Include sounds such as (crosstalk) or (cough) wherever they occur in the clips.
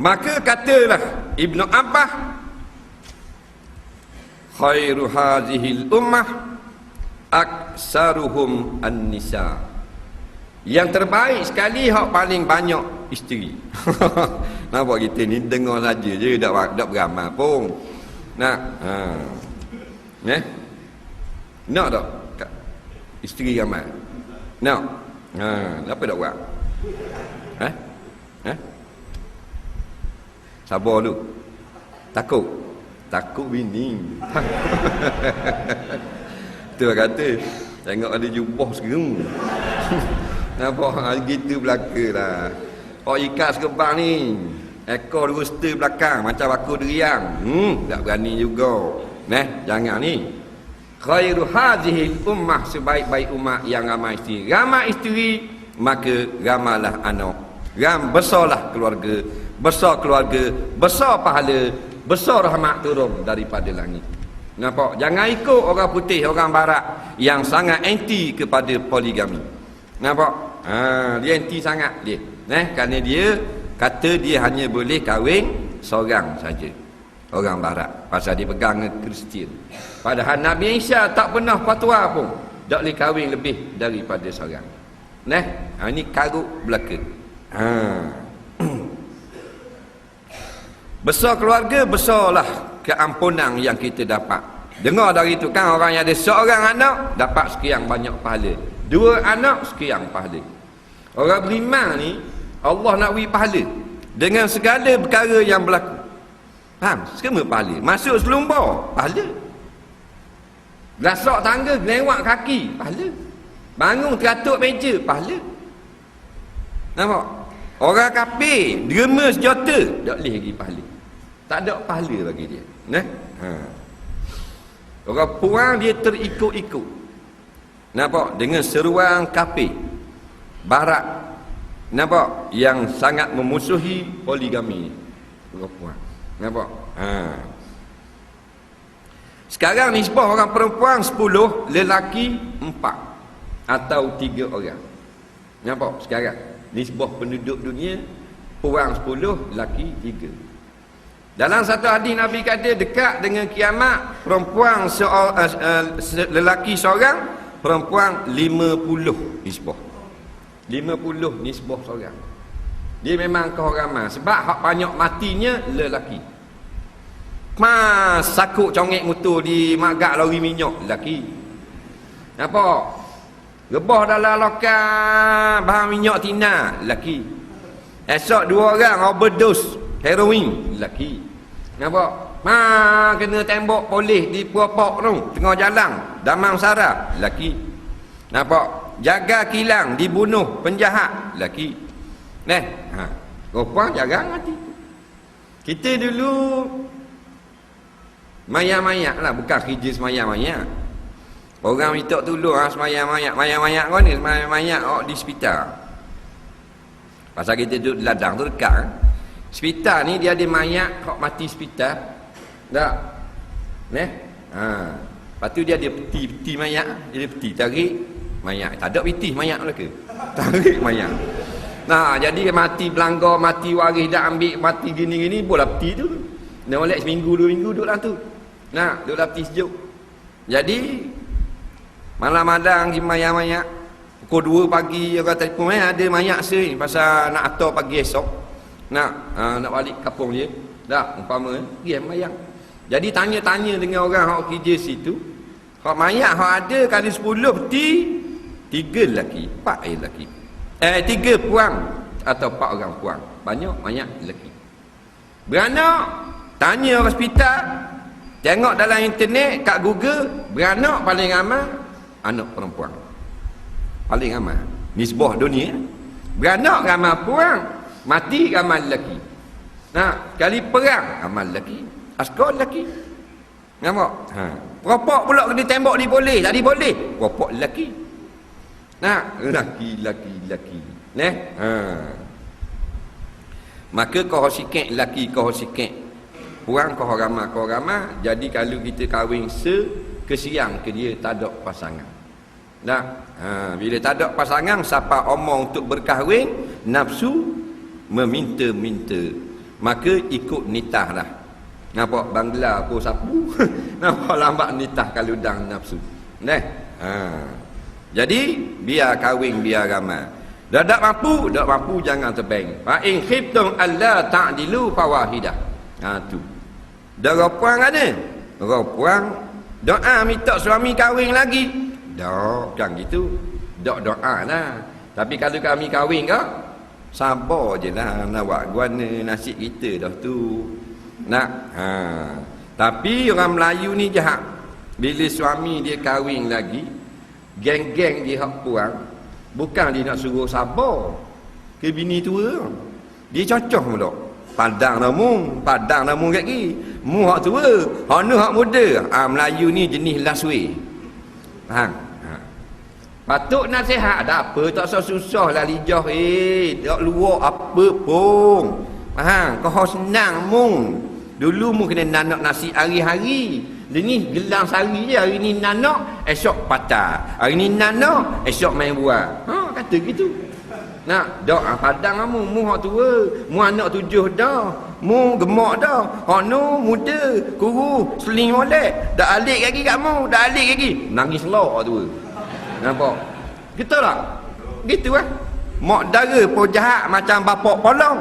maka katalah Ibnu Abbas khairu hadhil ummah aksaruhum an-nisa. Yang terbaik sekali hak paling banyak isteri. (laughs) Nampak kita ni dengar saja je tak tak beramal pun. Nak ha. Eh nak tak? Isteri ramai nak? Ha apa tak buat? Eh eh sabar dulu. Takut? Takut bini. (laughs) Tu kata tengok ada jubah sekarang. (laughs) Nampak gitu belaka lah. Oh ikat sekebang ni. Ekor setir belakang macam aku deriang. Hmm tak berani juga. Neh, jangan ni. Khairu hadhihi ummah sebaik-baik umat yang ramai isteri. Ramai isteri maka ramalah anak. Ram besarlah keluarga besar keluarga besar pahala besar rahmat turun daripada langit. Nampak? Jangan ikut orang putih orang barat yang sangat anti kepada poligami. Nampak? Ha, dia anti sangat dia. Eh kerana dia kata dia hanya boleh kahwin seorang saja orang barat. Pasal dia pegang dengan Kristian. Padahal Nabi Isa tak pernah fatwa pun tak boleh kahwin lebih daripada seorang. Nah ha, ini karut belaka. Ha. Besar keluarga besarlah keampunan yang kita dapat. Dengar dari itu kan orang yang ada seorang anak dapat sekian banyak pahala. Dua anak sekian pahala. Orang beriman ni Allah nak beri pahala. Dengan segala perkara yang berlaku. Faham? semua pahala. Masuk selumbar pahala. Gasak tangga lewat kaki pahala. Bangun teratuk meja pahala. Nampak? Orang kafir derma sejata tak boleh lagi pahala tak ada pahala bagi dia. Nah? Ha. orang puang dia terikut-ikut. Nampak? Dengan seruan kafir barat nampak? Yang sangat memusuhi poligami. Orang puang nampak? Ha. sekarang nisbah orang perempuan 10 lelaki 4 atau 3 orang. Nampak? Sekarang. Nisbah penduduk dunia perempuan 10 lelaki 3 dalam satu hadis Nabi kata dekat dengan kiamat perempuan seorang uh, uh, lelaki seorang perempuan 50 nisbah. 50 nisbah seorang. Dia memang kehoraman sebab hak banyak matinya lelaki. Mas sakut congek motor di magak lori minyak lelaki. Apa Rebah dalam lokal bahan minyak tina lelaki. Esok dua orang overdose heroin lelaki nampak? Ma kena tembok polis di puapok tu. Tengah jalan. Damang sarah. Lelaki. Nampak? Jaga kilang dibunuh penjahat. Lelaki. Neh? Ha. Rupa jaga mati kita dulu maya-maya lah. Bukan kerja semaya-maya orang minta tolong ha, semaya-maya maya-maya kau ni semaya-maya oh, di hospital. Pasal kita duduk di ladang tu dekat kan? Spital ni dia ada mayat kau mati spital. Tak? Neh? Ha. Lepas tu dia ada peti-peti mayat. Dia ada peti tarik mayat. Tak ada peti mayat mereka. (laughs) Tarik mayat. Nah, jadi mati belanggar, mati waris dah ambil, mati gini-gini, boleh peti tu. Dia molek seminggu, dua minggu duduk lah tu. Nah, duduk peti sejuk. Jadi, malam-malam pergi mayat-mayat. Pukul 2 pagi, orang telefon, eh, ada mayat sering. Pasal nak atur pagi esok nak uh, nak balik kampung dia. Dah umpama pergi mayang. Jadi tanya-tanya dengan orang hak kerja situ hak mayat hak ada kali 10 peti tiga lelaki empat lelaki. Eh tiga puang atau empat orang puang. Banyak mayat lelaki. Beranak tanya hospital tengok dalam internet kat google beranak paling ramai anak perempuan. Paling ramai. Nisbah dunia beranak ramai puang Mati amal lelaki. Nah, kali perang amal lelaki. Askar lelaki. Nampak? Ha. Peropok pula kena tembok ni boleh, tak boleh. Peropok lelaki. Nah, lelaki, lelaki, lelaki. Neh? Ha. Maka kau sikit lelaki kau sikit. Kurang kau ramah, kau ramah. Jadi kalau kita kahwin se, kesiang ke dia tak ada pasangan. Nah, ha. bila tak ada pasangan, siapa omong untuk berkahwin, nafsu meminta-minta. Maka ikut nitah lah. Nampak bangla apa sapu. (laughs) Nampak lambat nitah kalau dang nafsu. Nah ha. jadi biar kahwin biar ramai. Dah tak mampu tak mampu jangan terbang fa in khiftum alla ta'dilu fawahidah. Ha tu. Dah puang ada? Puang doa minta suami kahwin lagi? Dah kan gitu. Dak doa lah. Tapi kalau kami kahwin ke Sabar je lah nak buat guana nasib kita dah tu. Nak. Ha. Tapi orang Melayu ni jahat. Bila suami dia kahwin lagi, geng-geng dia hak puang, bukan dia nak suruh sabar ke bini tua. Dia cocok mula. Padang namu, padang namu kat lagi. Mu hak tua, hak nu hak muda. Ha, Melayu ni jenis last way. Faham? Patut nasihat ada apa tak usah susah lah lijah eh tak luar apa pun. Ha kau senang mung. Dulu mu kena nanak nasi hari-hari. Ini gelang sehari je hari ni nanak esok patah. Hari ni nanak esok main buah. Ha kata gitu. Nak dak ah, padang kamu mu hak tua, mu anak tujuh dah. Mu gemak dah. Hak nu muda, kuru, seling molek. Dak alik lagi kat mu, dak alik lagi. Nangis lok tua. Nampak? Gitu tak? Gitu lah. Mak dara pun jahat macam bapak polong.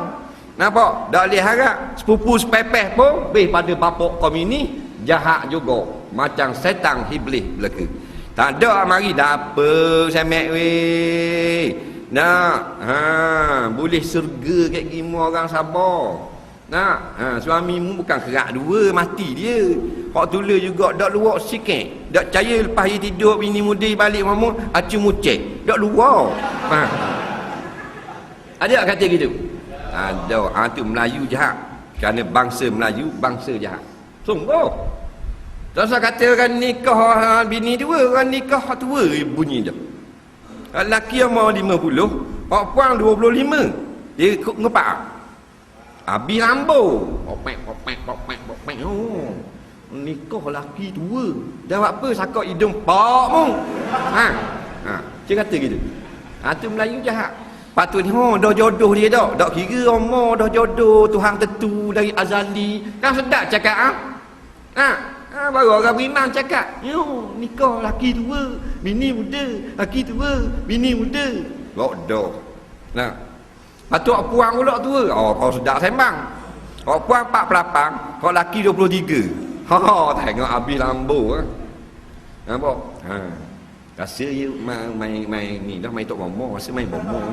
Nampak? Tak boleh harap. Sepupu sepepeh pun lebih pada bapak kau ini jahat juga. Macam setan iblis belaka. Tak ada mari dah apa semek weh. Nak ha boleh surga kat gimu orang sabar. Nak ha suamimu bukan kerak dua mati dia. Hak tula juga dak luak sikit. Dak percaya lepas dia tidur bini muda balik mamu acu mucek. Dak luak. Ha. Ada tak kata gitu? Ada. Ha tu Melayu jahat. Kerana bangsa Melayu bangsa jahat. Sungguh. Tak usah katakan nikah ha, bini dua, orang nikah tua bunyi dia. Lelaki yang mau 50, orang puang 25. Dia ngepak. Abi lambo. Popek, popek, popek, popek. Oh nikah laki tua. Dah buat apa? Sakak hidung. Pak mu ha. Ha. Dia kata gitu. Ha tu Melayu jahat. Patut oh dah jodoh dia dak dak kira omo dah jodoh. Tuhan tentu dari azali. Kan sedap cakap ah ha? ha baru orang beriman cakap yo nikah laki tua bini muda laki tua bini muda. Bodoh nah. Patut puang pula tua. Oh kau sedap sembang. Kau puang 48 kau laki 23 Ha, tengok habis lambu ah. Nampak? Ha. Rasa you main main, main ni dah main tok bomo, rasa main bomo.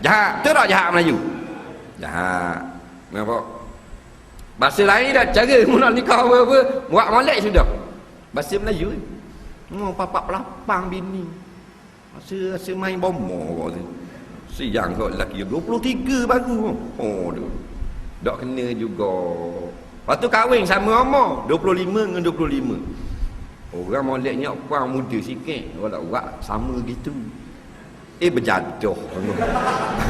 Jahat, tu tak jahat Melayu? Jahat. Nampak? Bahasa lain dah cara mu nak nikah apa-apa, buat molek sudah. Bahasa Melayu. Oh, papak pelapang bini. Rasa rasa main bomo kau tu. Siang kau lelaki 23 baru. Oh, tu. Tak kena juga. Lepas tu kahwin sama umur. 25 dengan 25 Orang moleknya puan muda sikit. Orang buat sama gitu. Eh berjaduh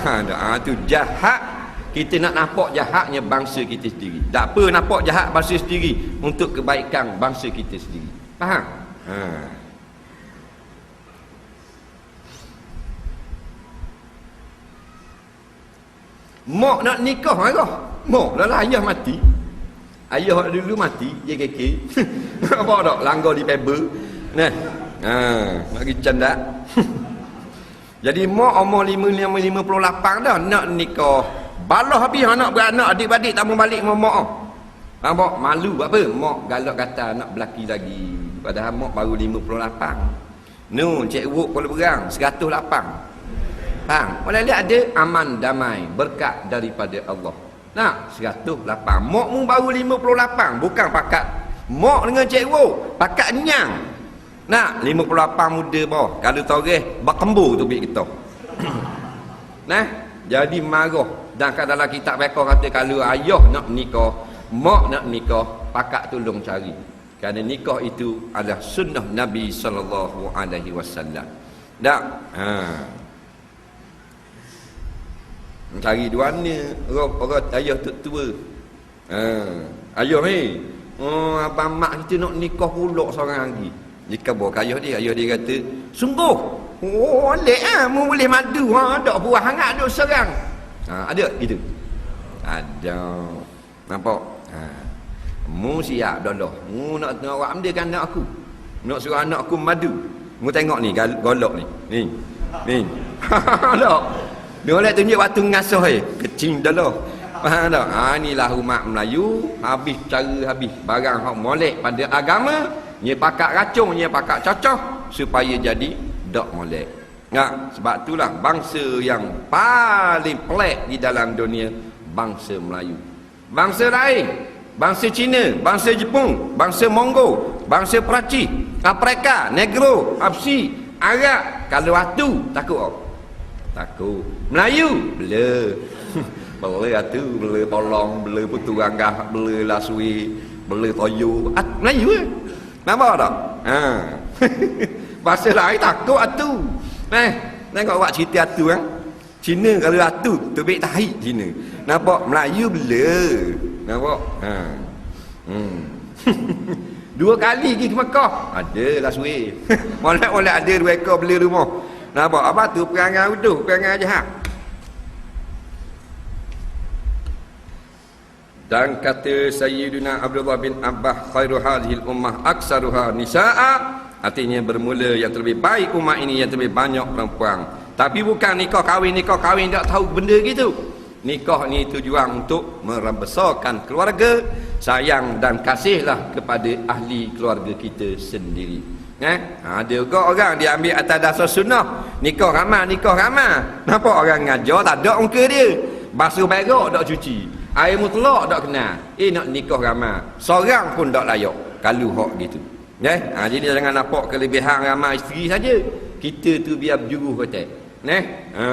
ha, tu jahat. Kita nak nampak jahatnya bangsa kita sendiri. Tak apa nampak jahat bangsa sendiri. Untuk kebaikan bangsa kita sendiri. Faham? Ha. Mak nak nikah ke? Mak dah lah ayah mati Ayah dulu mati, keke. (laughs) Apa tak? Langgar di paper. Nah. Ha, nak pergi canda. (laughs) Jadi mak umur 558 dah nak nikah. Balah habis anak beranak adik-adik tak mau balik sama mak. Nampak malu apa? Mak galak kata nak belaki lagi. Padahal mak baru 58. Nu, cik wuk kalau berang 108. Faham? Boleh lihat ada aman damai berkat daripada Allah. Nak 108. Mok mu baru 58, bukan pakat mok dengan cikgu, pakat nyang. Nak 58 muda bawah. Kalau toreh berkembu tu bik kita. (clears throat) nah, jadi marah dan kat dalam kitab mereka kata kalau ayah nak nikah, mak nak nikah, pakat tolong cari. Kerana nikah itu adalah sunnah Nabi sallallahu alaihi wasallam. Ha cari duana orang orang ayah tu tua ha ayah ni oh abang mak kita nak nikah pula seorang lagi nikah bawa ayah dia ayah dia kata sungguh oh lek ah mu boleh madu ha ada buah hangat duk serang ha ada gitu Ada. Nampak? Ha. Mu siap dah. Mu nak nak awak ambil kan anak aku. Nak suruh anak aku madu. Mu tengok ni golok ni. Ni. Ni. (laughs) Dak. Dia boleh tunjuk waktu ngasuh eh. Kecing dah. Faham tak? Ha, inilah umat Melayu. Habis cara habis. Barang hak molek pada agama. Nya pakat racung, nya pakat cocok. Supaya jadi dok molek. Ya, sebab itulah bangsa yang paling pelik di dalam dunia. Bangsa Melayu. Bangsa lain. Bangsa Cina. Bangsa Jepun. Bangsa Mongol. Bangsa Perancis. Afrika. Negro. Absi. Arab. Kalau waktu takut tak? Takut. Melayu. Bela. (laughs) bela tu bela tolong bela putu ranggah bela lasui bela toyo At, Melayu eh nampak tak ha. (laughs) bahasa lain takut atu eh tengok awak cerita atu kan Cina kalau atu terbit tahi Cina nampak Melayu bela nampak ha. hmm. (laughs) dua kali pergi ke Mekah ada lasui molek-molek ada dua ekor bela rumah nampak apa tu? Perangai uduh perangai jahat. Dan kata Sayyidina Abdullah bin Abbas khairu hadhil ummah aksaruha nisa'a. Artinya bermula yang terlebih baik umat ini yang terlebih banyak perempuan. Tapi bukan nikah kahwin nikah kahwin tak tahu benda gitu nikah ni tujuan untuk merembesarkan keluarga sayang dan kasihlah kepada ahli keluarga kita sendiri eh ha, ada juga orang dia ambil atas dasar sunnah nikah ramah nikah ramah nampak orang ngajar tak ada muka dia basuh berak tak cuci Air mutlak tak kena. Eh nak nikah ramai. Seorang pun tak layak. Kalau hak gitu. Ya? Ha, jadi jangan nampak kelebihan ramai isteri saja. Kita tu biar berjuruh kata. Neh? Ha.